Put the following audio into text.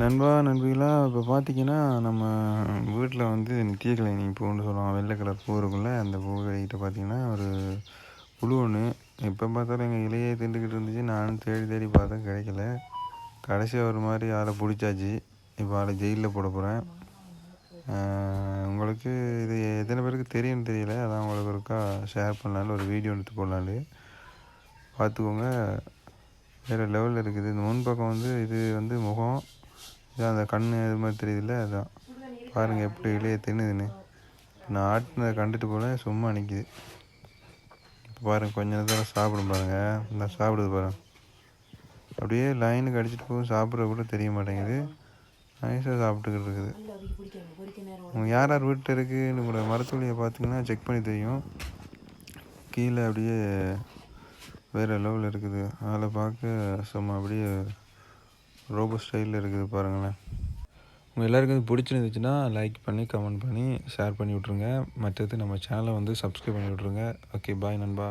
நண்பா நண்பிகளா இப்போ பார்த்தீங்கன்னா நம்ம வீட்டில் வந்து நித்திய கல்யாணி பூன்னு சொல்லுவாங்க. வெள்ளை கலர் பூ இருக்குல்ல அந்த பூ கிட்ட பார்த்தீங்கன்னா ஒரு புழு ஒன்று எப்போ பார்த்தாலும் எங்கள் இலையே திண்டுக்கிட்டு இருந்துச்சு. நானும் தேடி தேடி பார்த்தேன் கிடைக்கல. கடைசியாக ஒரு மாதிரி ஆளை பிடிச்சாச்சு. இப்போ ஆளை ஜெயிலில் போட போகிறேன் உங்களுக்கு இது எத்தனை பேருக்கு தெரியும்னு தெரியல. அதான் உங்களுக்கு ஒருக்கா ஷேர் பண்ணலான்னு ஒரு வீடியோ எடுத்து போடலான்னு பார்த்துக்கோங்க வேறு லெவலில் இருக்குது. இந்த முன்பக்கம் வந்து இது வந்து முகம். இதான் அந்த கண் இது மாதிரி தெரியுதுல்ல அதான். பாருங்கள் எப்படி இலையை தின்னுதுன்னு. நான் ஆட்டினதை கண்டுட்டு போல சும்மா நிற்கிது இப்போ பாருங்கள் கொஞ்ச நேரத்தில் சாப்பிடும் பாருங்கள் நான் சாப்பிடுது பாருங்க. அப்படியே லைனுக்கு அடிச்சிட்டு போகும் சாப்பிட்ற கூட தெரிய மாட்டேங்குது. நைஸாக சாப்பிட்டுக்கிட்டு இருக்குது. யார் யார் வீட்டில் இருக்குதுன்னு கூட மரத்துளியை பார்த்தீங்கன்னா செக் பண்ணி தெரியும். கீழே அப்படியே வேறு லெவலில் இருக்குது. அதில் பார்க்க சும்மா அப்படியே ரோபோ ஸ்டைலில் இருக்குது பாருங்களேன். உங்கள் எல்லாருக்கும் இது பிடிச்சிருந்துச்சுன்னா லைக் பண்ணி கமெண்ட் பண்ணி ஷேர் பண்ணி விட்ருங்க மற்றது நம்ம சேனலை வந்து சப்ஸ்கிரைப் பண்ணி விட்ருங்க ஓகே பாய் நண்பா.